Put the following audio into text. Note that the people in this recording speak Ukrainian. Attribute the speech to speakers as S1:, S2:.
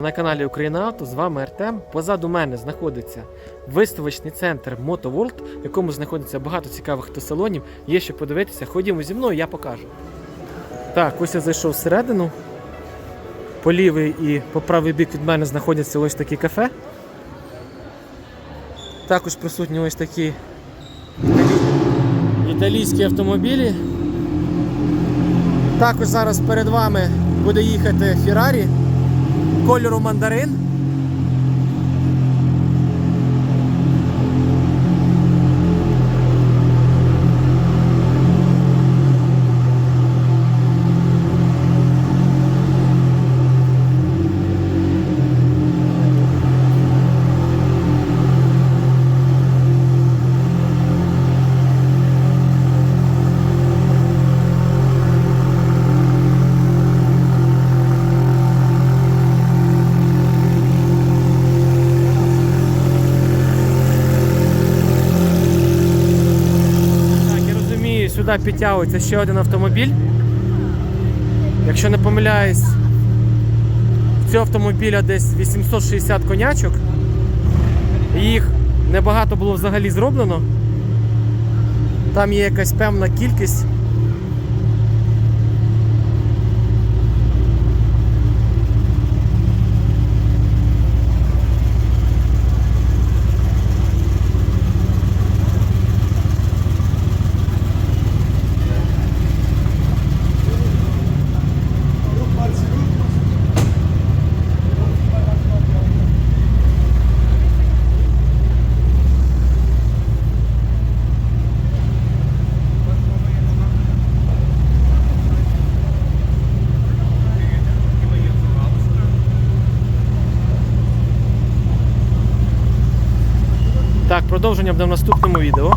S1: На каналі Україна Авто з вами Артем. Позаду мене знаходиться виставочний центр MotoWorld, в якому знаходиться багато цікавих автосалонів. Є що подивитися. Ходімо зі мною, я покажу. Так, ось я зайшов всередину. По лівий і по правий бік від мене знаходяться ось такі кафе. Також присутні ось такі італійські автомобілі. Також зараз перед вами буде їхати Феррарі кольору мандарин. Так, я розумію, сюди підтягується ще один автомобіль. Якщо не помиляюсь, в цього автомобіля десь 860 конячок. Їх небагато було взагалі зроблено. Там є якась певна кількість. Так, продовження буде в наступному відео.